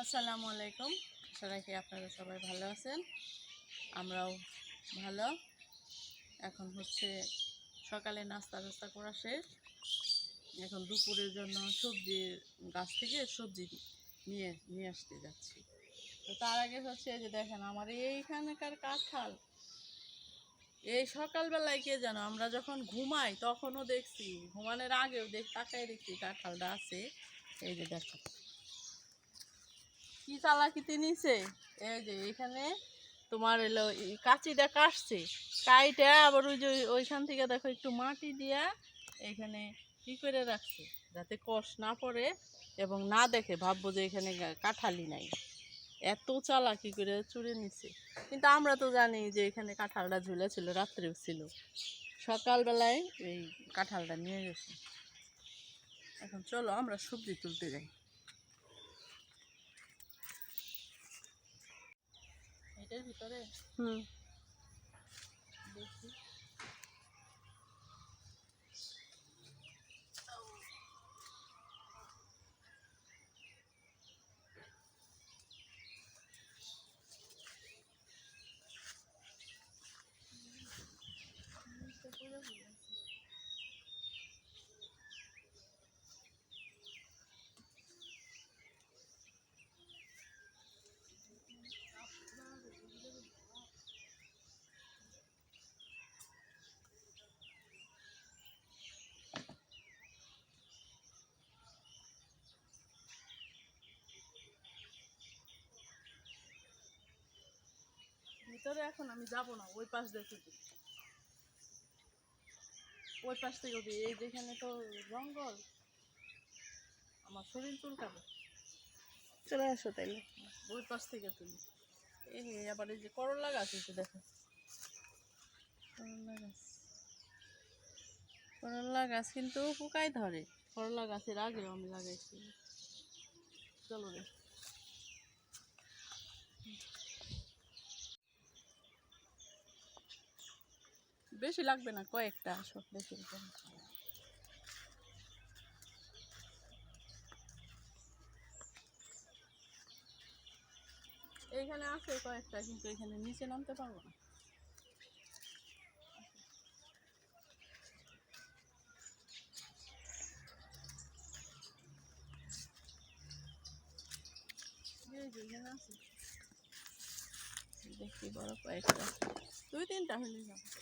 আসসালামু আলাইকুম। আশা রাখি আপনারা সবাই ভালো আছেন? আমরাও ভালো। এখন হচ্ছে সকালে নাস্তা টাস্তা করা শেষ। এখন দুপুরের জন্য সবজির গাছ থেকে সবজি নিয়ে নিয়ে আসতে যাচ্ছি। তো তার আগে হচ্ছে যে দেখেন, আমার এইখানকার কাঁঠাল। এই সকালবেলায় কে জানো, আমরা যখন ঘুমাই তখনও দেখছি, ঘুমানোর আগেও দেখ তাকাই দেখছি কাঁঠালটা আছে। এই যে দেখো। কি চালাকিতে নিছে? এই যে এখানে তোমার এলো কাঁচিটা কাটছে। কাইটা আবার ওই যে ওইখান থেকে দেখো একটু মাটি দিয়া এখানে কি করে রাখছে? যাতে কষ না পড়ে এবং না দেখে ভাববো যে এখানে কাঁঠালি নাই। এত চালাকি করে চুরে নিছে। কিন্তু আমরা তো জানি যে এখানে কাঁঠালটা ঝুলে ছিল রাত্রেও ছিল। সকালবেলায় এই কাঁঠালটা নিয়ে গেছে। এখন চলো আমরা সবজি তুলতে যাই। ভিতরে? হুম। দেখি। ভিতরে এখন আমি যাব না ওই পাশ দেখে দিই ওই পাশ থেকে দিই এই যেখানে তো জঙ্গল আমার শরীর চুলকাবে। চলে আসো তাইলে। ওই পাশ থেকে তুলি এই আবার এই যে করলা গাছ এসে দেখো। করলা গাছ। করলা গাছ কিন্তু পোকাই ধরে। করলা গাছের আগেও আমি লাগাইছি। চলো রে। বেশি লাগবে না কয়েকটা আসো বেশি। এইখানে আছে কয়েকটা, কিন্তু এখানে নিচে নামতে পারব না। দেখি বড় কয়েকটা। দুই তিনটা হলে যাবে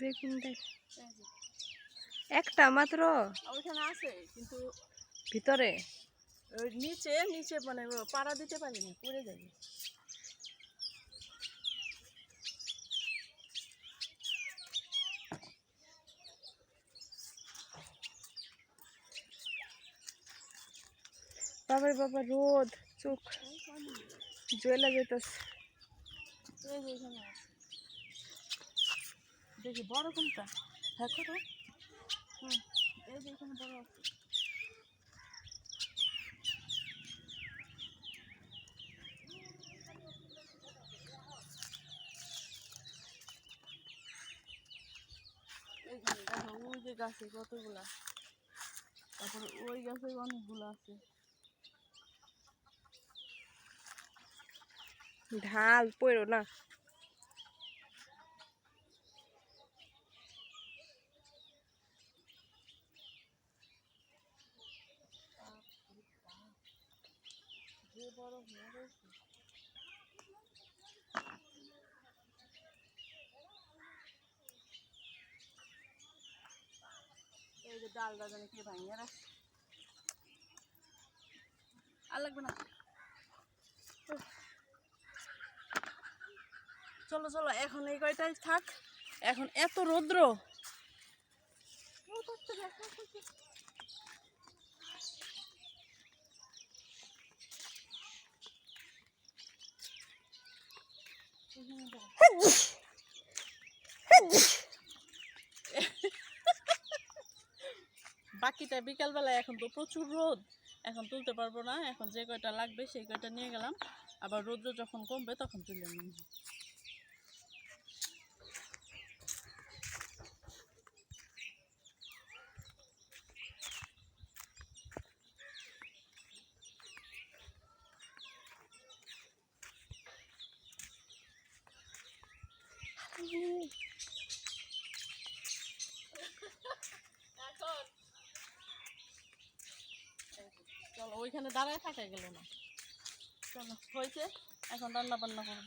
বেগুন দেখ। একটা মাত্র? ওইখানে আছে কিন্তু ভিতরে? ওই নিচে নিচে মানে পাড়া দিতে পারিনি পড়ে যাবে। বাবার বাবা রোদ চোখ জ্বলে যেতেছে। দেখি, বড় কোনটা? হ্যাঁ করো হুম, এই যে বড় আছে। ওই যে গাছে কতগুলা। তারপরে ওই গাছে অনেকগুলো আছে। ঢাল পইরো না। বড় হয়ে রয়েছে এই যে ডালটা জানি কে ভাঙিয়ে রাখছে আর লাগবে না। চলো চলো, এখন এই কয়টাই থাক? এখন এত রৌদ্র। বাকিটা বিকালবেলায় এখন তো প্রচুর রোদ। এখন তুলতে পারব না, এখন যে কয়টা লাগবে সেই কয়টা নিয়ে গেলাম। আবার রোদ্র যখন কমবে তখন তুলে নিই চলো ওইখানে দাঁড়ায় থাকা গেল না। চলো হয়েছে এখন রান্না বান্না করব।